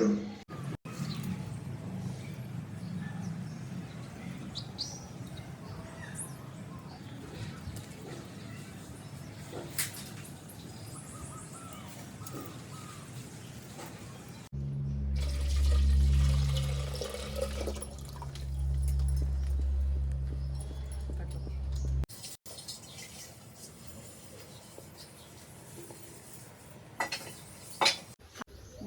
Hum.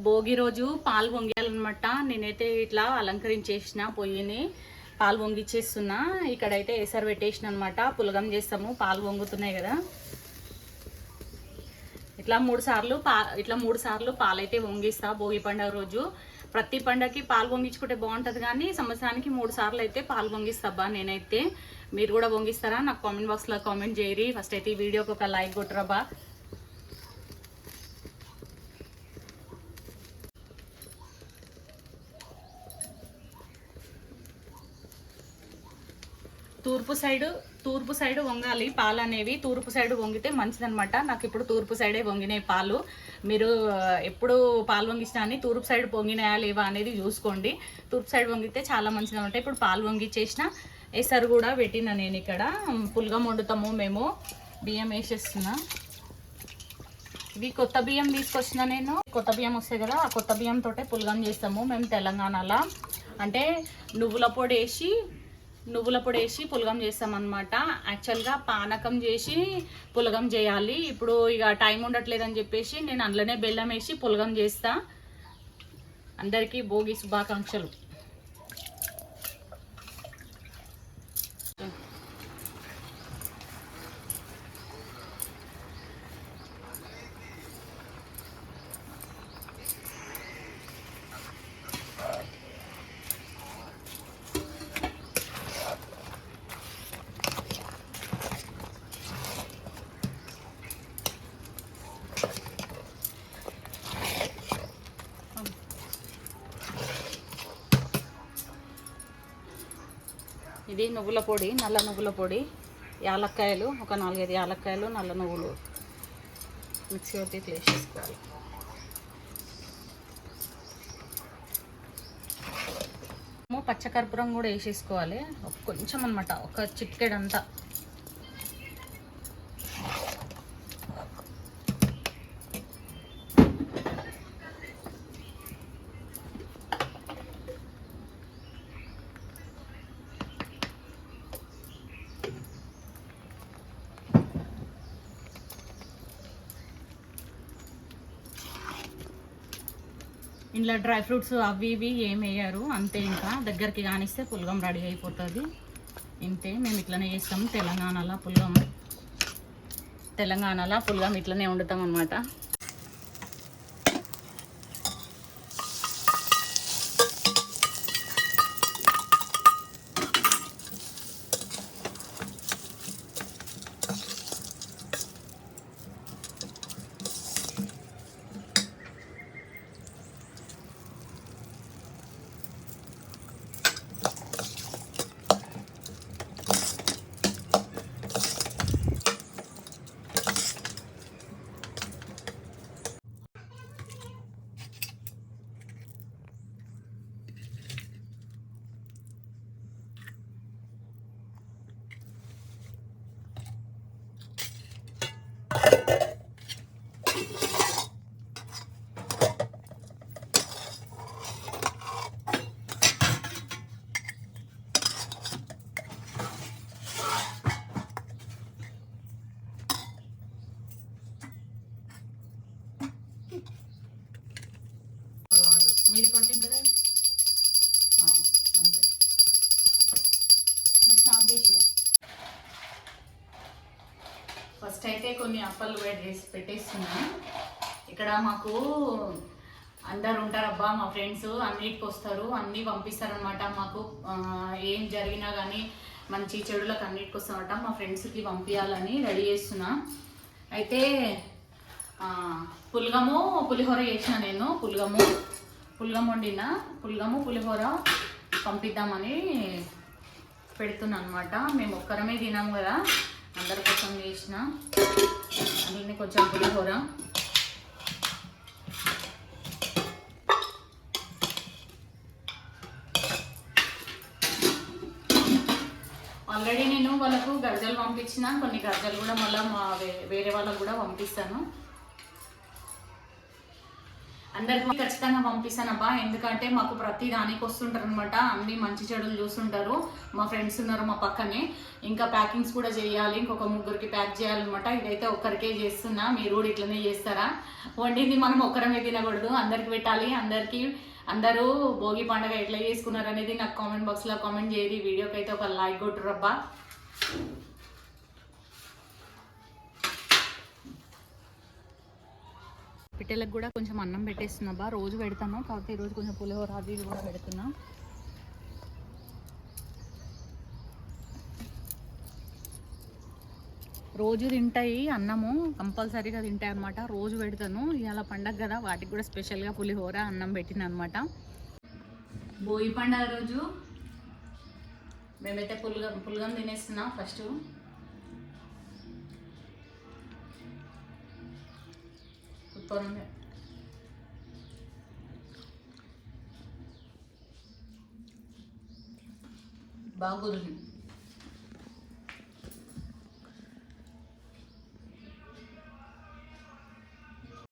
Bhogi రోజు పాలు పొంగేయాలన్నమాట నేనైతే ఇట్లా అలంకరించేసిన పొయ్యిని పాలు పొంగిచ్చేస్తున్నా. ఇక్కడైతే ఎసరు పెట్టేసిన అనమాట పులగం చేస్తాము పాలు పొంగుతున్నాయి కదా. ఇట్లా మూడు సార్లు పా ఇట్లా మూడు సార్లు పాలైతే పొంగిస్తా భోగి పండుగ రోజు. ప్రతి పండగకి పాలు పొంగించుకుంటే బాగుంటుంది కానీ సంవత్సరానికి మూడు సార్లు అయితే పాలు పొంగిస్తాబ్బా నేనైతే. మీరు కూడా పొంగిస్తారా? నాకు కామెంట్ బాక్స్లో కామెంట్ చేయరి ఫస్ట్ అయితే ఈ వీడియోకి ఒక లైక్ కొట్టరాబా తూర్పు సైడ్ తూర్పు సైడ్ వంగాలి పాలు అనేవి తూర్పు సైడ్ వంగితే మంచిదనమాట నాకు ఇప్పుడు తూర్పు సైడే వంగినాయి పాలు. మీరు ఎప్పుడు పాలు వంగించినా అని తూర్పు సైడ్ పొంగినాయా లేవా అనేది చూసుకోండి. తూర్పు సైడ్ వంగితే చాలా మంచిదనమాట ఇప్పుడు పాలు వంగిచ్చేసిన ఎసరు కూడా పెట్టిన నేను ఇక్కడ. పుల్గం వండుతాము మేము. బియ్యం వేసేస్తున్నా. ఇవి కొత్త బియ్యం తీసుకొచ్చిన నేను. కొత్త బియ్యం వస్తాయి కదా ఆ కొత్త బియ్యం తోటే పులగం చేస్తాము మేము తెలంగాణలో. అంటే నువ్వుల పొడి వేసి నువ్వుల పొడి వేసి పులగం చేస్తామన్నమాట. యాక్చువల్గా పానకం చేసి పులగం చేయాలి. ఇప్పుడు ఇక టైం ఉండట్లేదని చెప్పేసి నేను అందులోనే బెల్లం వేసి పులగం చేస్తా. అందరికీ భోగి శుభాకాంక్షలు. ఇది నువ్వుల పొడి నల్ల నువ్వుల పొడి యాలక్కాయలు ఒక నాలుగైదు యాలక్కాయలు నల్ల నువ్వులు. మిక్సీ ఒకటి ఇట్లా చేసుకోవాలి. పచ్చకర్పూరం కూడా వేసేసుకోవాలి. కొంచెం అనమాట ఒక చిటికెడంతా. ఇంట్లో డ్రై ఫ్రూట్స్ అవి ఇవి ఏం వేయరు అంతే ఇంకా. దగ్గరికి కానిస్తే పులగం రెడీ అయిపోతుంది. ఇంతే మేము ఇట్లనే చేస్తాము తెలంగాణలో పులగం తెలంగాణలో పులగం ఇట్లనే వండుతాం అనమాట మీరు పట్టింది కదా ఆ, అంతే నువ్వు స్టాప్ చేసివా ఫస్ట్ అయితే కొన్ని అప్పలు కూడా చేసి పెట్టేస్తున్నాను ఇక్కడ మాకు అందరు ఉంటారబ్బా మా ఫ్రెండ్స్ అన్నిటికి వస్తారు అన్నీ పంపిస్తారనమాట మాకు ఏం జరిగినా కానీ మంచి చెడులకు అన్నిటికి వస్తామట మా ఫ్రెండ్స్కి పంపించాలని రెడీ చేస్తున్నా. అయితే పులగము పులిహోర చేసిన నేను. పులగము పులగం వండిన. పులగము పులిహోర పంపిద్దామని పెడుతున్నా అనమాట మేము ఒక్కరమే తినాము కదా. అందరి కోసం చేసిన. అందులోనే కొంచెం పులిహోర. ఆల్రెడీ నేను వాళ్ళకు గర్జలు పంపించిన. కొన్ని గర్జలు కూడా మళ్ళీ మా వే- వేరే వాళ్ళకు కూడా పంపిస్తాను. అందరికి ఖచ్చితంగా పంపిస్తానబ్బా. ఎందుకంటే మాకు ప్రతి దానికి వస్తుంటారు అనమాట అన్ని మంచి చెడులు చూస్తుంటారు. మా ఫ్రెండ్స్ ఉన్నారు మా పక్కనే. ఇంకా ప్యాకింగ్స్ కూడా చేయాలి. ఇంకొక ముగ్గురికి ప్యాక్ చేయాలన్నమాట. ఇదైతే ఒక్కరికే చేస్తున్నా. మీరు కూడా ఇట్లనే చేస్తారా? వండింది మనం ఒక్కరమే తినకూడదు. అందరికి పెట్టాలి. అందరికీ అందరూ భోగి పండుగ ఎట్లా చేసుకున్నారు అనేది నాకు కామెంట్ బాక్స్లో కామెంట్ చేయరు. వీడియోకి అయితే ఒక లైక్ కొట్టురబ్బా పిట్టెలకు కూడా కొంచెం అన్నం పెట్టేస్తున్నా. రోజు పెడతాను. కాకపోతే ఈరోజు కొంచెం పులిహోర అది ఇది కూడా పెడుతున్నా. రోజు తింటాయి అన్నము కంపల్సరీగా తింటాయి అనమాట రోజు పెడతాను. ఇవాళ పండగ కదా వాటికి కూడా స్పెషల్గా పులిహోర అన్నం పెట్టిన అనమాట భోగి పండగ రోజు. మేమైతే పులుగ పులగం తినేస్తున్నాం ఫస్ట్. गर्म है बागुल